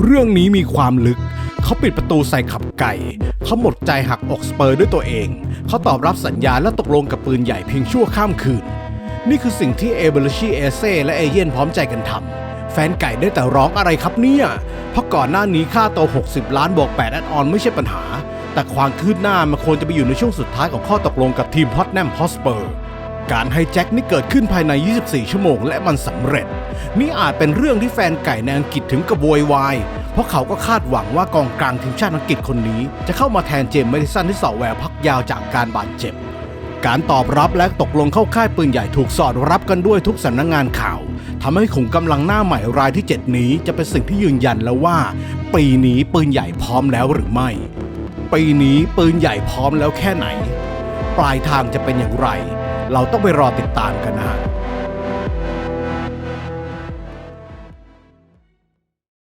เรื่องนี้มีความลึก เขาปิดประตูใส่ขับไก่ เขาหมดใจหักอกสเปอร์ด้วยตัวเอง เขาตอบรับสัญญาและตกลงกับปืนใหญ่เพียงชั่วข้ามคืน นี่คือสิ่งที่เอเบลชีเอเซ่และเอเย่นพร้อมใจกันทำแฟนไก่ได้แต่ร้องอะไรครับเนี่ย เพราะก่อนหน้านี้ค่าตัว 60 ล้านบวก8แอดออนไม่ใช่ปัญหา แต่ความคืบหน้ามันควรจะไปอยู่ในช่วงสุดท้ายของข้อตกลงกับทีมฮอตแนมฮอสเปอร์ การไฮแจ็คนี่เกิดขึ้นภายใน 24 ชั่วโมงและมันสำเร็จ นี่อาจเป็นเรื่องที่แฟนไก่ในอังกฤษถึงกับโวยวาย เพราะเขาก็คาดหวังว่ากองกลางทีมชาติอังกฤษคนนี้ จะเข้ามาแทนเจมส์เมดิสันที่สอแววพักยาวจากการบาดเจ็บ การตอบรับและตกลงเข้าค่ายปืนใหญ่ถูกสอดรับกันด้วยทุกสำนักงงานข่าวทำให้ขุมกำลังหน้าใหม่รายที่ 7 นี้จะเป็นสิ่งที่ยืนยันแล้วว่า ปีนี้ปืนใหญ่พร้อมแล้วหรือไม่ ปีนี้ปืนใหญ่พร้อมแล้วแค่ไหน ปลายทางจะเป็นอย่างไร เราต้องไปรอติดตามกันนะฮะ